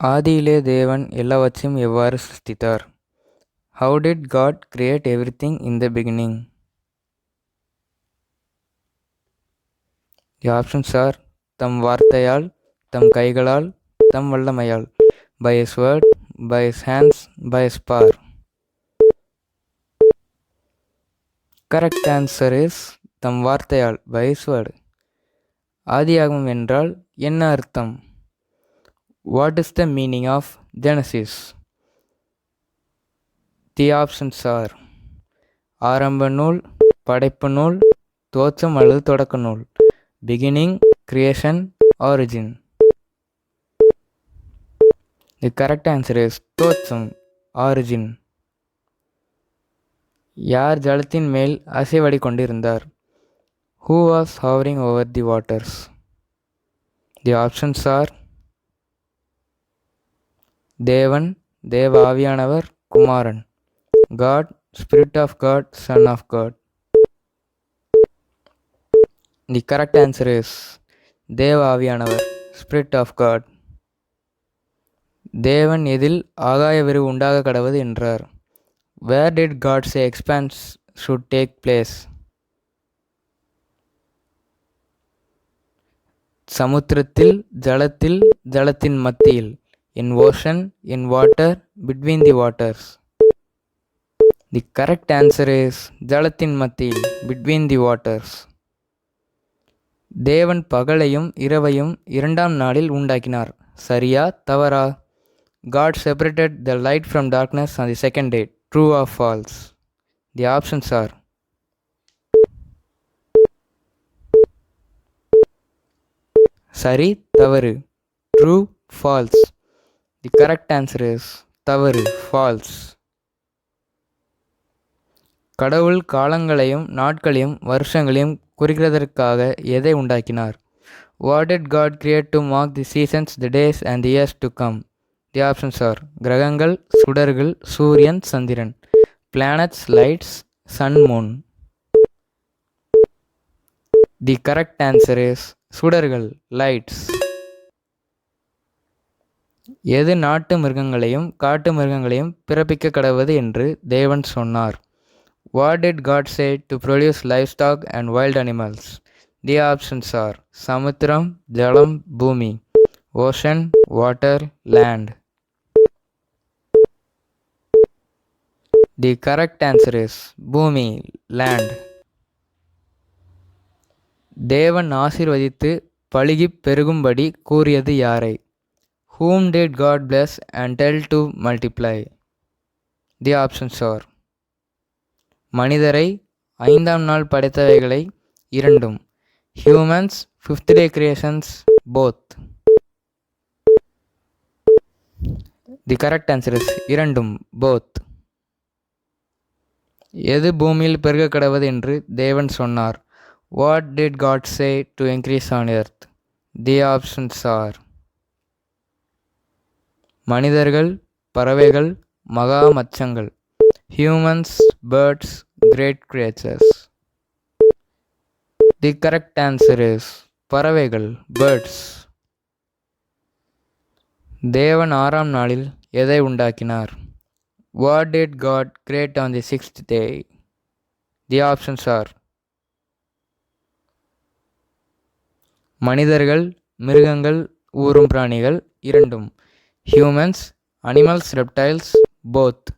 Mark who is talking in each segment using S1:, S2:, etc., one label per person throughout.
S1: ஆதியிலே தேவன் எல்லாவற்றையும் எவ்வாறு சிருஷ்டித்தார்? How did God create everything in the beginning the options are தம் வார்த்தையால் தம் கைகளால் தம் வல்லமையால் by his word by his hands by his power correct answer is தம் வார்த்தையால் பை எஸ் வேர்டு ஆதியாகும் என்றால் என்ன அர்த்தம்? What is the meaning of genesis the options are ஆரம்ப நூல் படைப்பு நூல் தோற்றம் அல்லது தொடக்க நூல். Beginning creation origin the correct answer is தோற்றம் ஆரிஜின் யார் ஜலத்தின் மேல் அசைவடி கொண்டிருந்தார் who was hovering over the waters the options are தேவன் தேவ ஆவியானவர் குமாரன். God spirit of God son of God the correct answer is தேவ ஆவியானவர் ஸ்பிரிட் ஆஃப் காட் தேவன் எதில் ஆகாய விரிவு உண்டாக கடவுது என்றார். Where did God's expanse should take place சமுத்திரத்தில் ஜலத்தில் ஜலத்தின் மத்தியில். In ocean in water between the waters the correct answer is ஜலத்தின் மத்தியில் பிட்வீன் தி வாட்டர்ஸ் தேவன் பகலையும் இரவையும் இரண்டாம் நாளில் உண்டாக்கினார். சரியா தவறா? God separated the light from darkness on the second day true of false the options are சரி தவறு. True false the correct answer is தவறு ஃபால்ஸ் கடவுள் காலங்களையும் நாட்களையும் வருஷங்களையும் குறிக்கிறதற்காக எதை உண்டாக்கினார்? What it God create to mark the seasons the days and the years to come the options are கிரகங்கள் சுடர்கள் சூரியன் சந்திரன். Planets lights sun moon the correct answer is சுடர்கள் lights எது நாட்டு மிருகங்களையும் காட்டு மிருகங்களையும் பிறப்பிக்க கடவுது என்று தேவன் சொன்னார். What did God say to produce livestock and wild animals the options are சமுத்திரம் ஜலம் பூமி ocean water land the correct answer is பூமி லேண்ட் தேவன் ஆசிர்வதித்து பழுகி பெருகும்படி கூறியது யாரை? Whom did God bless and tell to multiply the options are மனிதரை ஐந்தாம் நாள் படைத்தவைகளை இரண்டும். Humans fifth day creations both the correct answer is இரண்டும் போத் எது பூமியில் பெருக கடவுது என்று தேவன் சொன்னார்? What did God say to increase on earth the options are மனிதர்கள் பறவைகள் மகா மச்சங்கள் humans birds great creatures the correct answer is பறவைகள் பேர்ட்ஸ் தேவன் ஆறாம் நாளில் எதை உண்டாக்கினார்? What did God create on the sixth day the options are மனிதர்கள் மிருகங்கள் ஊறும் பிராணிகள் இரண்டும். Humans animals reptiles both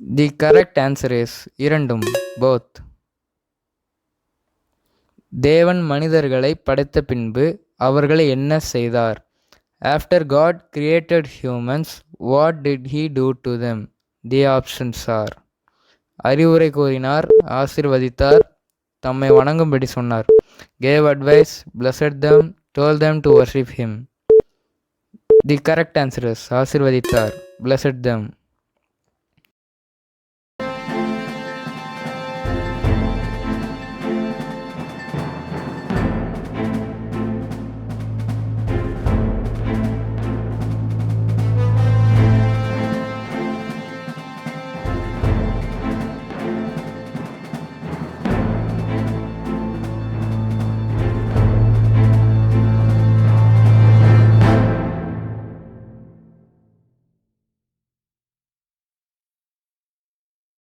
S1: the correct answer is இரண்டும் போத் தேவன் மனிதர்களை படைத்த பின்பு அவர்களை என்ன செய்தார்? After God created humans what did he do to them the options are அறிவுரை கூறினார் ஆசிர்வதித்தார் தம்மை வணங்கும்படி சொன்னார். Gave advice blessed them told them to worship him the correct answer is ஆசிர்வதித்தார் blessed them